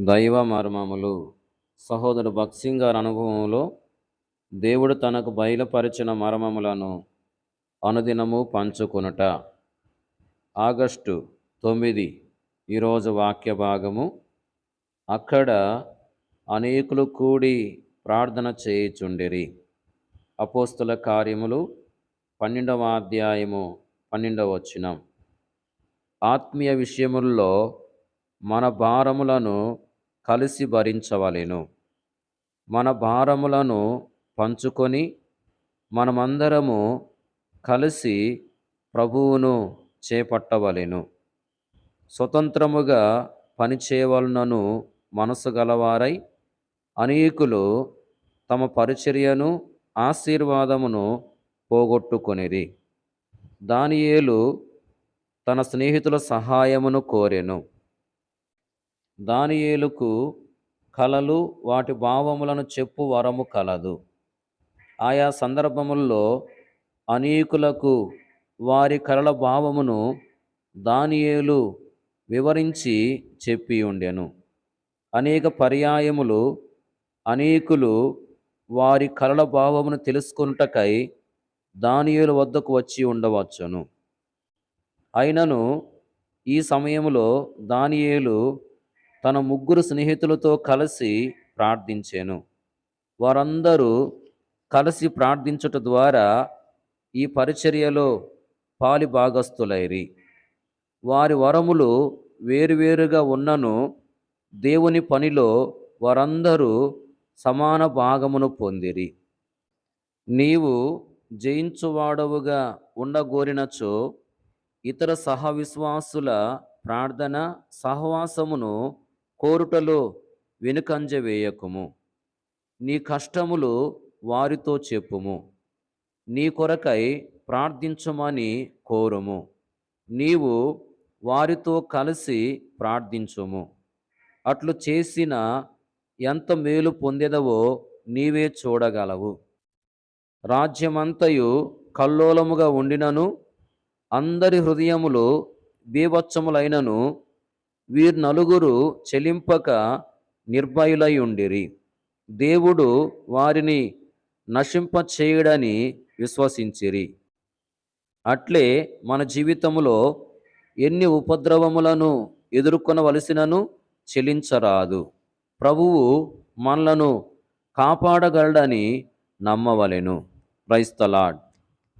దైవ మర్మములు. సహోదరు భక్సింగ్ గారి అనుభవంలో దేవుడు తనకు బయలుపరిచిన మర్మములను అనుదినము పంచుకొనుట. ఆగస్టు తొమ్మిది ఈరోజు వాక్య భాగము. అక్కడ అనేకులు కూడి ప్రార్థన చేయుచుండిరి. అపోస్తుల కార్యములు పన్నెండవ అధ్యాయము పన్నెండవ వచ్చినం ఆత్మీయ విషయముల్లో మన భారములను కలిసి భరించవలెను. మన భారములను పంచుకొని మనమందరము కలిసి ప్రభువును చేపట్టవలెను. స్వతంత్రముగా పనిచేయవలనను మనసు గలవారై అనేకులు తమ పరిచర్యను ఆశీర్వాదమును పోగొట్టుకొనిరి. దానియేలు తన స్నేహితుల సహాయమును కోరెను. దానియేలుకు కలలు వాటి భావములను చెప్పు వరము కలదు. ఆయా సందర్భముల్లో అనేకులకు వారి కలల భావమును దానియేలు వివరించి చెప్పి ఉండెను అనేక పర్యాయములు అనేకులు వారి కలల భావమును తెలుసుకొనుటకై దానియేలు వద్దకు వచ్చి ఉండవచ్చును. అయినను ఈ సమయంలో దానియేలు తన ముగ్గురు స్నేహితులతో కలిసి ప్రార్థించాను. వారందరూ కలిసి ప్రార్థించుట ద్వారా ఈ పరిచర్యలో పాలి భాగస్థులైరి. వారి వరములు వేరువేరుగా ఉన్నను దేవుని పనిలో వారందరూ సమాన భాగమును పొందిరి. నీవు జయించువాడవుగా ఉండగోరినచో ఇతర సహవిశ్వాసుల ప్రార్థన సహవాసమును కోరుటలో వెనుకంజ వేయకుము. నీ కష్టములు వారితో చెప్పుము. నీ కొరకై ప్రార్థించమని కోరుము. నీవు వారితో కలిసి ప్రార్థించుము. అట్లు చేసిన ఎంత మేలు పొందేదవో నీవే చూడగలవు. రాజ్యమంతయు కల్లోలముగా ఉండినను అందరి హృదయములు బీభత్సములైనను వీరు నలుగురు చెలింపక నిర్భయులై ఉండిరి. దేవుడు వారిని నశింప చేయడని విశ్వసించిరి. అట్లే మన జీవితంలో ఎన్ని ఉపద్రవములను ఎదుర్కొనవలసినను చెలించరాదు. ప్రభువు మనలను కాపాడగలడని నమ్మవలెను. క్రైస్తలాడ్